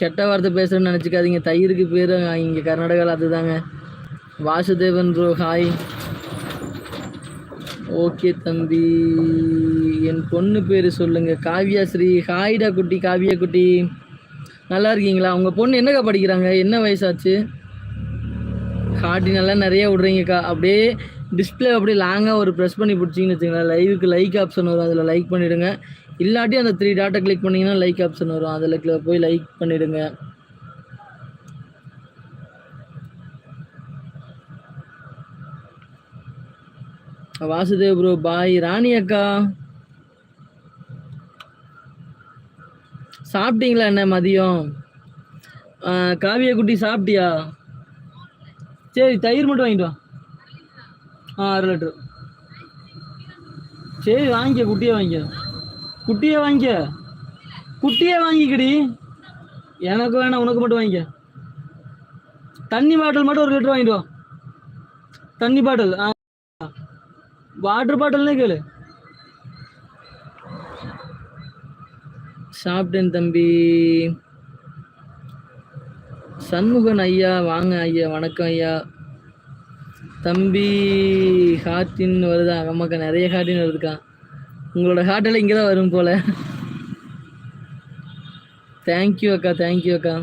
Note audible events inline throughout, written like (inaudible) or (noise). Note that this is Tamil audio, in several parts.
கெட்ட வார்த்தை பேசுகிறேன்னு நினச்சிக்காதீங்க. தயிருக்கு பேர் இங்கே கர்நாடகாவில் அதுதாங்க. வாசுதேவன் ப்ரோ ஹாய் ஓகே தம்பி. என் பொண்ணு பேர் சொல்லுங்கள் காவ்யா ஸ்ரீ. ஹாய்டா குட்டி காவியா குட்டி. நல்லா இருக்கீங்களா? உங்கள் பொண்ணு என்னக்கா படிக்கிறாங்க? என்ன வயசாச்சு? காட்டி நல்லா நிறைய விட்றீங்கக்கா. அப்படியே டிஸ்பிளே அப்படியே லாங்காக ஒரு ப்ரெஸ் பண்ணி பிடிச்சிங்கன்னு வச்சுங்களேன் லைவுக்கு லைக் ஆப்ஷன் வரும். அதில் லைக் பண்ணிவிடுங்க இல்லாட்டி அந்த த்ரீ டாட்டா கிளிக் பண்ணிங்கன்னா லைக் ஆப்ஷன் வரும். அதில் போய் லைக் பண்ணிவிடுங்க வாசுதேவ் ப்ரோ பாய் ராணி அக்கா. சாப்பிட்டீங்களா என்ன மதியம்? காவிய குட்டி சாப்பிட்டியா? சரி தயிர் மட்டும் வாங்கிட்டு வா. ஆ அரை லிட்டர். சரி வாங்கிக்க குட்டியே வாங்கிக்க. குட்டியே வாங்கிக்க. குட்டியே வாங்கிக்கடி. எனக்கு வேணாம் உனக்கு மட்டும் வாங்கிக்க. தண்ணி பாட்டில் மட்டும் ஒரு லிட்டர் வாங்கிட்டு வா. தண்ணி பாட்டில் ஆ. வாட்டர் பாட்டில்னே கேளு. சாப்பிட்டேன் தம்பி. சண்முகன் ஐயா வாங்க ஐயா வணக்கம் ஐயா. தம்பி ஹார்ட்டின் வருதா? அம்மாக்கா நிறைய ஹாட்டின்னு வருதுக்கா. உங்களோட ஹாட்டல் இங்கே தான் வரும் போல. தேங்க்யூ அக்கா தேங்க்யூ அக்கா.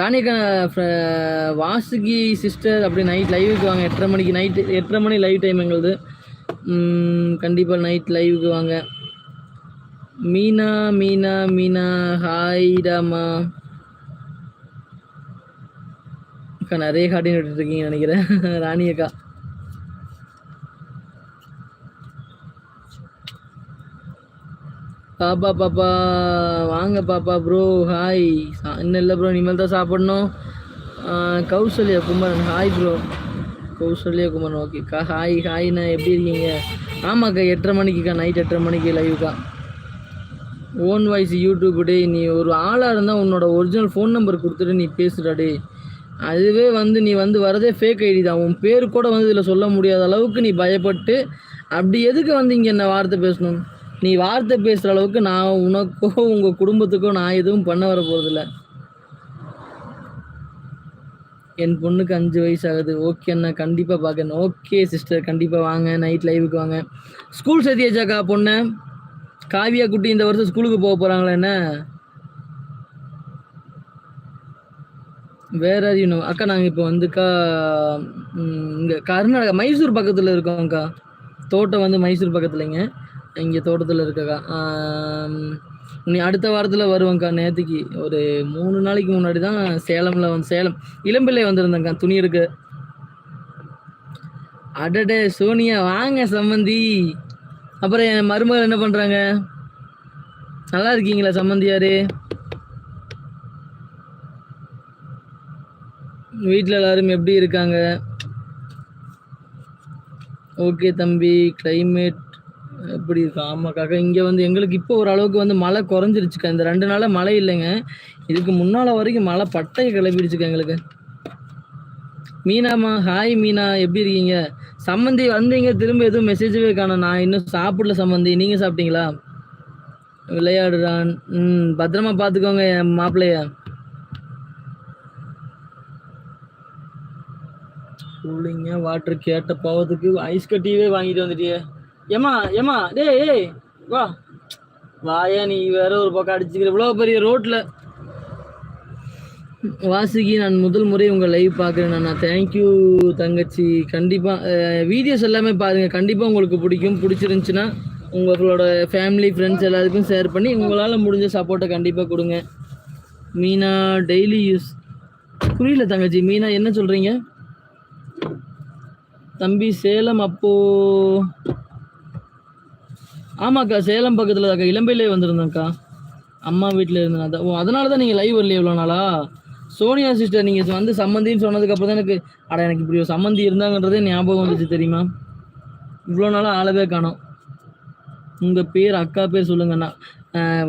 ராணிகா வாசுகி சிஸ்டர் அப்படி நைட் லைவுக்கு வாங்க. எட்டரை மணிக்கு நைட்டு எட்டரை மணி லைவ் டைம் எங்களுது. கண்டிப்பாக நைட் லைவுக்கு வாங்க. மீனா மீனா மீனா ஹாய்டாமா அக்கா நிறைய காட்டின்னு விட்டுருக்கீங்க நினைக்கிறேன். (laughs) ராணி அக்கா. பாப்பா பாப்பா வாங்க பாப்பா ப்ரோ ஹாய் இன்னும் இல்லை ப்ரோ இனிமேல் தான் சாப்பிடணும். கௌசல்யா குமரன் ஹாய் ப்ரோ கௌசல்யா குமரன் ஓகேக்கா ஹாய் ஹாய்ண்ணா எப்படி இருக்கீங்க? ஆமாக்கா எட்டரை மணிக்குக்கா நைட் எட்டரை மணிக்கு லைவுக்கா ஓன் வாய்ஸ் யூடியூப் டே நீ ஒரு ஆளாக இருந்தால் உன்னோட ஒரிஜினல் ஃபோன் நம்பர் கொடுத்துட்டு நீ பேசுடா டே அதுவே வந்து நீ வந்து வரதே ஃபேக் ஐடி தான். உன் பேர் கூட வந்து இதில் சொல்ல முடியாத அளவுக்கு நீ பயப்பட்டு அப்படி எதுக்கு வந்து இங்கே என்ன வார்த்தை பேசணும்? நீ வார்த்தை பேசுகிற அளவுக்கு நான் உனக்கோ உங்கள் குடும்பத்துக்கோ நான் எதுவும் பண்ண வர போகிறதில்ல என் பொண்ணுக்கு அஞ்சு வயசு ஆகுது ஓகே அண்ணா கண்டிப்பாக பார்க்கணும் ஓகே சிஸ்டர் கண்டிப்பாக வாங்க. நைட் லைவுக்கு வாங்க. ஸ்கூல் சேர்த்தியாச்சாக்கா பொண்ணை? காவியா குட்டி இந்த வருஷம் ஸ்கூலுக்கு போக போகிறாங்களா என்ன? வேற இன்னும் அக்கா நாங்கள் இப்போ வந்துக்கா இங்கே கர்நாடகா மைசூர் பக்கத்தில் இருக்கோம்க்கா தோட்டம் வந்து மைசூர் பக்கத்துலங்க. இங்கே தோட்டத்தில் இருக்கக்கா நீ அடுத்த வாரத்தில் வருவேங்க்கா நேற்றுக்கு ஒரு மூணு நாளைக்கு முன்னாடி தான் சேலமில் வந்து சேலம் இளம்பிள்ளை வந்திருந்தேங்க்கா துணி இருக்கு அடடே சோனியா வாங்க சம்மந்தி. அப்புறம் என் மருமகள் என்ன பண்ணுறாங்க நல்லா இருக்கீங்களா சம்மந்தியாரு வீட்டில் எல்லாரும் எப்படி இருக்காங்க? ஓகே தம்பி கிளைமேட் எப்படி இருக்கு? ஆமாக்காக்கா இங்கே வந்து எங்களுக்கு இப்போ ஓரளவுக்கு வந்து மழை குறைஞ்சிருச்சுக்கா இந்த ரெண்டு நாளாக மழை இல்லைங்க. இதுக்கு முன்னால் வரைக்கும் மழை பட்டையை கிளப்பிடுச்சுக்கா எங்களுக்கு. மீனாம்மா ஹாய் மீனா எப்படி இருக்கீங்க? சம்மந்தி வந்தீங்க திரும்ப எதுவும் மெசேஜவே காணும். நான் இன்னும் சாப்பிடல சம்மந்தி. நீங்கள் சாப்பிட்டீங்களா? விளையாடுறான். ம் பத்திரமா பார்த்துக்கோங்க என் மாப்பிள்ளைய. கூலிங்க வாட்டர் கேட்ட பாவத்துக்கு ஐஸ் கட்டியவே வாங்கிட்டு வந்துட்டியே. ஏமா ஏமா டேய் ஏய் வா. வாயா நீ வேற ஒரு பக்கம் அடிச்சுக்கிற. இவ்வளோ பெரிய ரோட்டில் வாசுகி நான் முதல் முறை உங்கள் லைவ் பார்க்குறேன் நான் தேங்க்யூ தங்கச்சி. கண்டிப்பாக வீடியோஸ் எல்லாமே பாருங்கள் கண்டிப்பாக உங்களுக்கு பிடிக்கும். பிடிச்சிருந்துச்சுன்னா உங்களோட ஃபேமிலி ஃப்ரெண்ட்ஸ் எல்லாத்துக்கும் ஷேர் பண்ணி உங்களால் முடிஞ்ச சப்போர்ட்டை கண்டிப்பாக கொடுங்க. மீனா டெய்லி யூஸ் புரியல தங்கச்சி. மீனா என்ன சொல்கிறீங்க தம்பி சேலம் அப்போ ஆமாக்கா சேலம் பக்கத்தில் அக்கா இளம்பையிலே வந்திருந்தேன்க்கா. அம்மா வீட்டில் இருந்தேன். அதான் ஓ அதனால தான் நீங்கள் லைவ் வரலையே இவ்வளோ நாளா? சோனியா சிஸ்டர் நீங்கள் வந்து சம்மந்தின்னு சொன்னதுக்கப்புறம் தான் எனக்கு அட எனக்கு இப்படி ஒரு சம்மந்தி இருந்தாங்கன்றதே ஞாபகம் வந்துச்சு தெரியுமா? இவ்வளோ நாளாக ஆளவே காணோம். உங்கள் பேர் அக்கா பேர் சொல்லுங்கண்ணா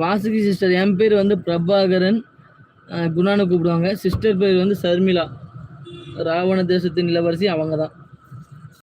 வாசுகி சிஸ்டர் என் பேர் வந்து பிரபாகரன். குணான்னு கூப்பிடுவாங்க. சிஸ்டர் பேர் வந்து சர்மிளா. ராவண தேசத்தின் இளவரசி அவங்க தான்